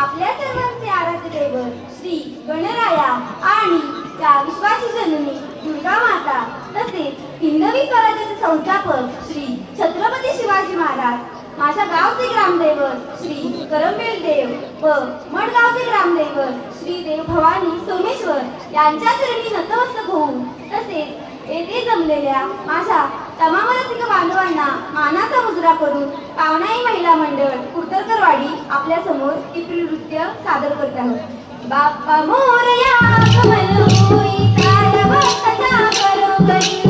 आपल्या सर्वांचे आराध्य दैव श्री गणराया आणि त्या विश्वाची जननी दुर्गा माता तसेच हिंदवी स्वराज्याचे संस्थापक श्री छत्रपती शिवाजी महाराज माझ्या गावचे ग्रामदैवत श्री करमबेल देव व मडगावचे ग्रामदैवत श्री देव भवानी सोमेश्वर यांच्या चरणी नतमस्तक होऊन तसेच येथे जमलेल्या माझ्या तमाम रसिक बांधवांना मानाचा मुजरा करून पाहुणा महिला मंडळ कुर्तरकरवाडी आपल्यासमोर टिपरी नृत्य सादर करत आहोत. बाप्पा मोरया कमल होई काल भक्ता करो.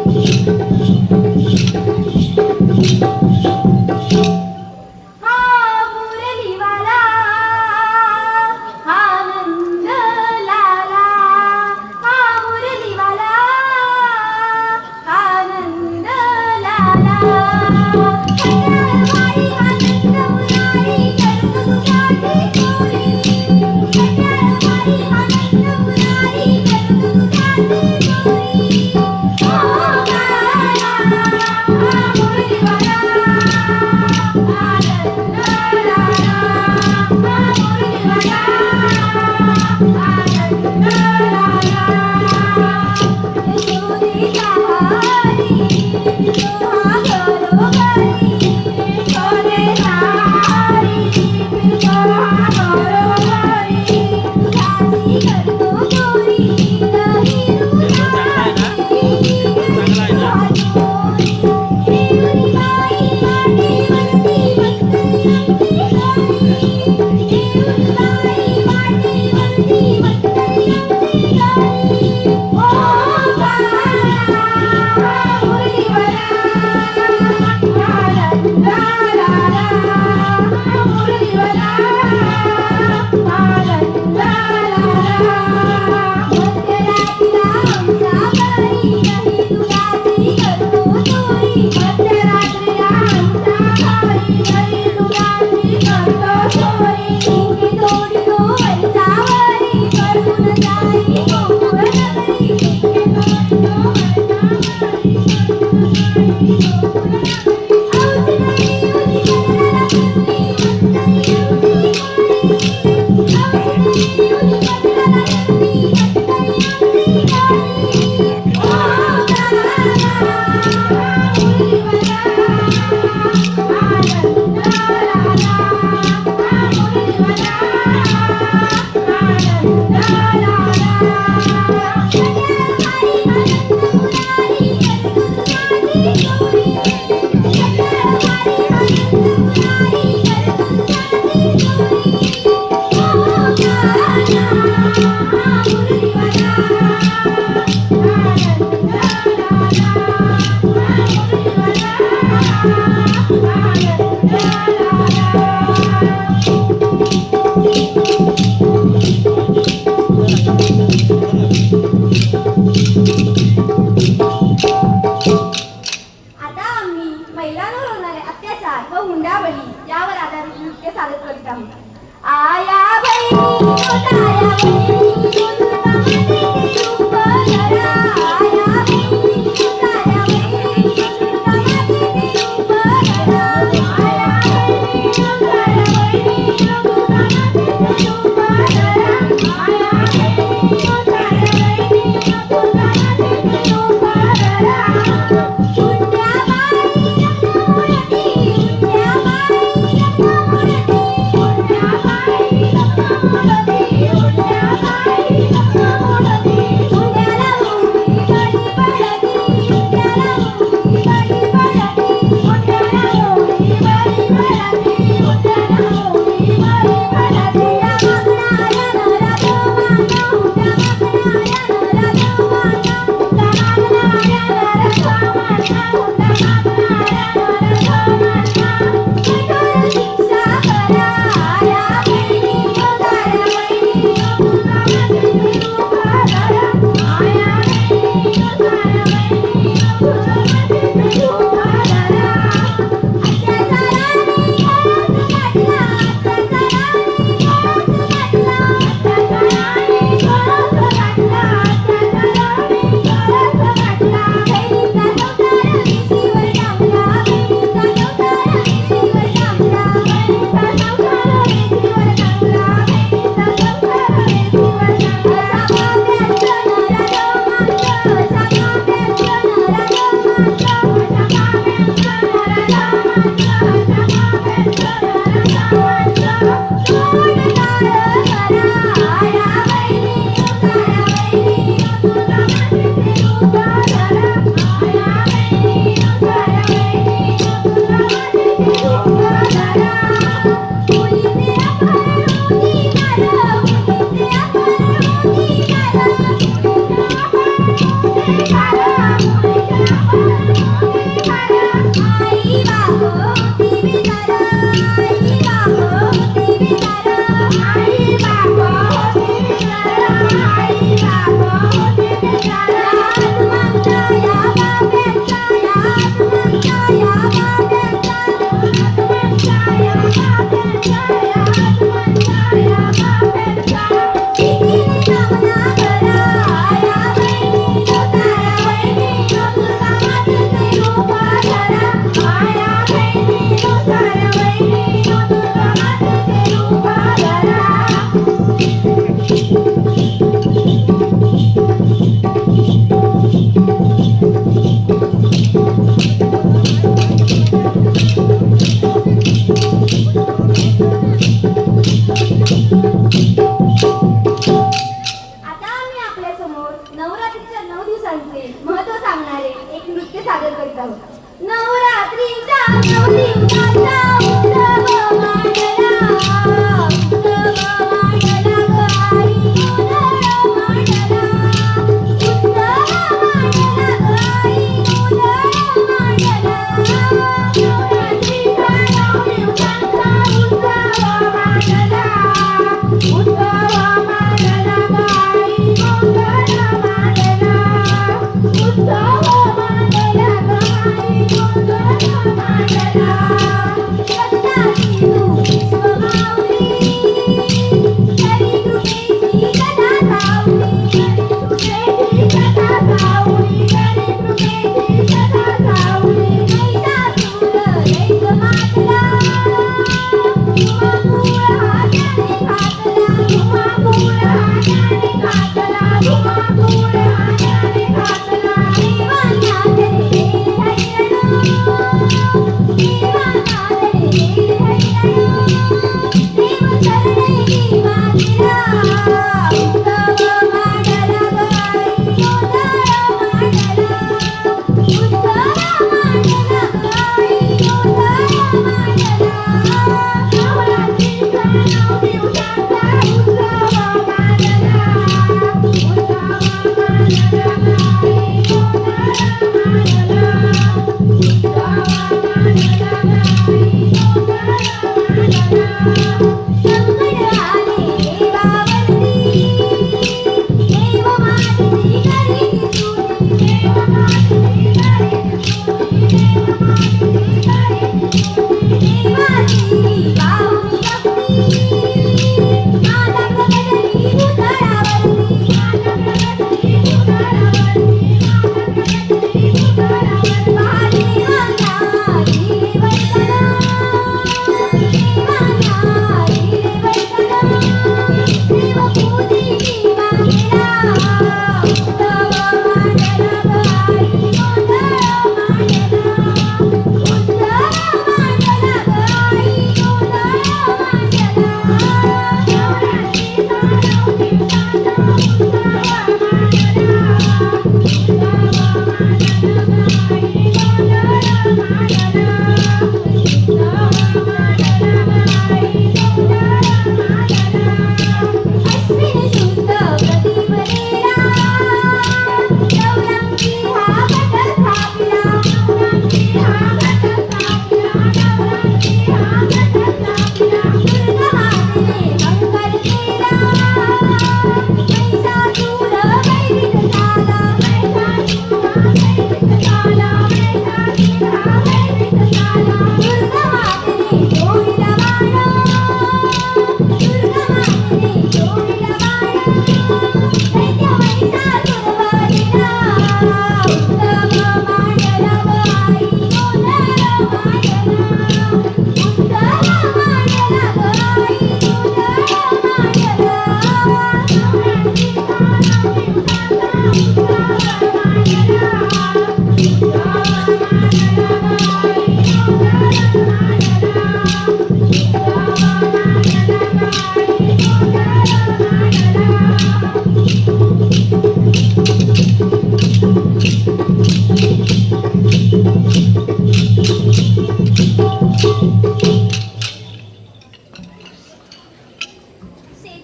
सादर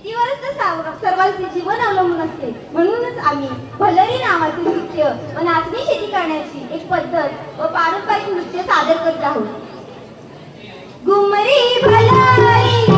व्यक्तीवरच सर्वांचे जीवन अवलंबून असते. म्हणूनच आम्ही भलरी नावाचे नृत्य व नाचणी शेती करण्याची एक पद्धत व पारंपरिक नृत्य सादर करत आहोत. घुमरी भलाई